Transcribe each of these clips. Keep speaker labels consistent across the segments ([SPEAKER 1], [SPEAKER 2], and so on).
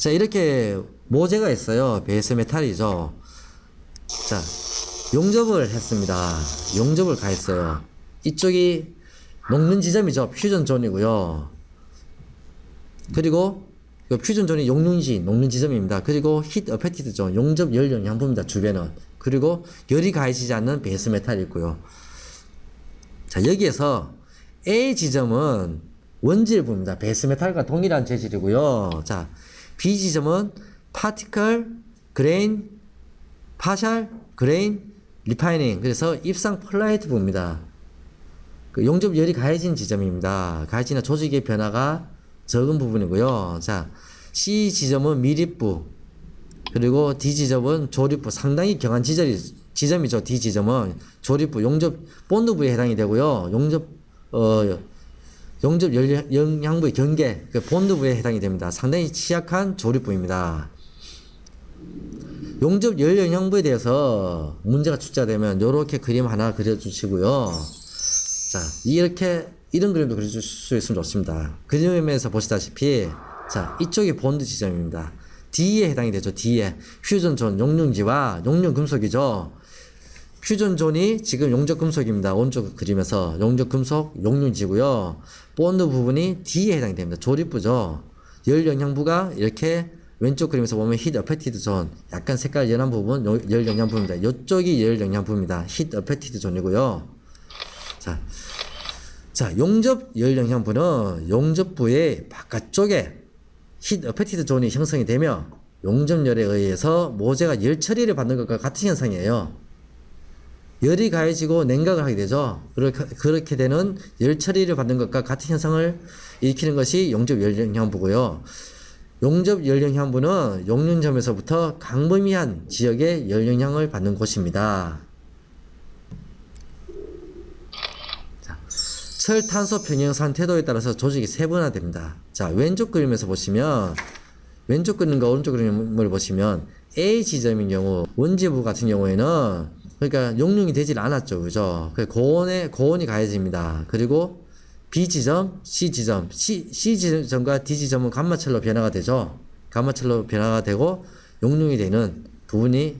[SPEAKER 1] 자, 이렇게 모재가 있어요. 베이스 메탈이죠. 자, 용접을 했습니다. 용접을 가했어요. 이쪽이 녹는 지점이죠. 퓨전 존이고요. 그리고 이 퓨전 존이 용융지, 녹는 지점입니다. 그리고 히트 어패티드 존, 용접 열 영향부입니다. 주변은. 그리고 열이 가해지지 않는 베이스 메탈이 있고요. 자, 여기에서 A 지점은 원질 부입니다. 베이스 메탈과 동일한 재질이고요. 자, B 지점은 파티클, 그레인, 파샬, 그레인, 리파이닝. 그래서 입상 플라이트 부입니다. 그 용접 열이 가해진 지점입니다. 가해지는 조직의 변화가 적은 부분이고요. 자, C 지점은 미립부, 그리고 D 지점은 조립부, 상당히 경한 지점이, 지점이죠. D 지점은 조립부, 용접 본드부에 해당이 되고요. 용접 어 용접 열- 영향부의 경계, 그 본드부에 해당이 됩니다. 상당히 취약한 조립부입니다. 용접 열 영향부에 대해서 문제가 출제되면 이렇게 그림 하나 그려주시고요. 자, 이렇게 이런 그림도 그려줄 수 있으면 좋습니다. 그림에서 보시다시피 자, 이쪽이 본드 지점입니다. D에 해당이 되죠. D에 퓨전존 용융지와 용융금속이죠. 퓨전존이 지금 용접금속입니다. 오른쪽 그림에서 용접금속 용융지고요. 본드 부분이 D에 해당이 됩니다. 조립부죠. 열 영향부가 이렇게 왼쪽 그림에서 보면 히트 어패티드 존 약간 색깔 연한 부분 요- 열 영향부입니다. 이쪽이 열 영향부입니다. 히트 어패티드 존이고요. 자, 자, 용접 열 영향부는 용접부의 바깥쪽에 히트 어패티드 존이 형성이 되며 용접열에 의해서 모재가 열 처리를 받는 것과 같은 현상이에요. 열이 가해지고 냉각을 하게 되죠. 그렇게, 되는 열 처리를 받는 것과 같은 현상을 일으키는 것이 용접 열 영향부고요. 용접 열 영향부는 용륜점에서부터 강범위한 지역의 열 영향을 받는 곳입니다. 철탄소 평형산 태도에 따라서 조직이 세분화됩니다. 자, 왼쪽 그림에서 보시면 왼쪽 그림과 오른쪽 그림을 보시면 A 지점인 경우 원지부 같은 경우에는 그러니까 용융이 되질 않았죠. 그죠? 그 고온에 고온이 가해집니다. 그리고 B 지점, C 지점, C, C 지점과 D 지점은 감마철로 변화가 되죠. 감마철로 변화가 되고 용융이 되는 부분이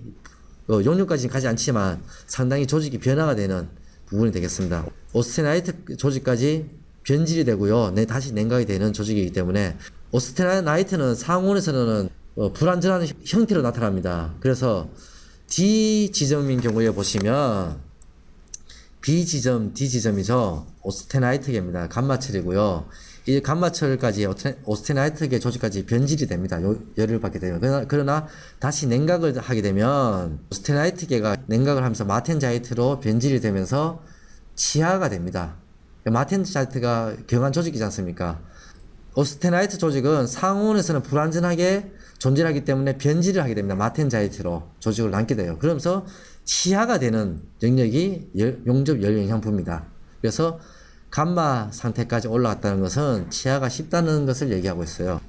[SPEAKER 1] 어, 용융까지는 가지 않지만 상당히 조직이 변화가 되는 부분이 되겠습니다. 오스테나이트 조직까지 변질이 되고요. 네, 다시 냉각이 되는 조직이기 때문에 오스테나이트는 상온에서는 어, 불안전한 형태로 나타납니다. 그래서 D 지점인 경우에 보시면 B 지점, D 지점이죠. 오스테나이트계입니다. 감마철이고요. 이 감마철까지 오스테- 오스테나이트계 조직까지 변질이 됩니다. 요- 열을 받게 되면. 그러나, 그러나 다시 냉각을 하게 되면 오스테나이트계가 냉각을 하면서 마텐자이트로 변질이 되면서 치아가 됩니다. 마텐자이트가 경한 조직이지 않습니까? 오스테나이트 조직은 상온에서는 불안전하게 존재하기 때문에 변질을 하게 됩니다. 마텐자이트로 조직을 남게 돼요. 그러면서 치아가 되는 영역이 열- 용접 열 영향부입니다. 그래서 감마 상태까지 올라갔다는 것은 치아가 쉽다는 것을 얘기하고 있어요.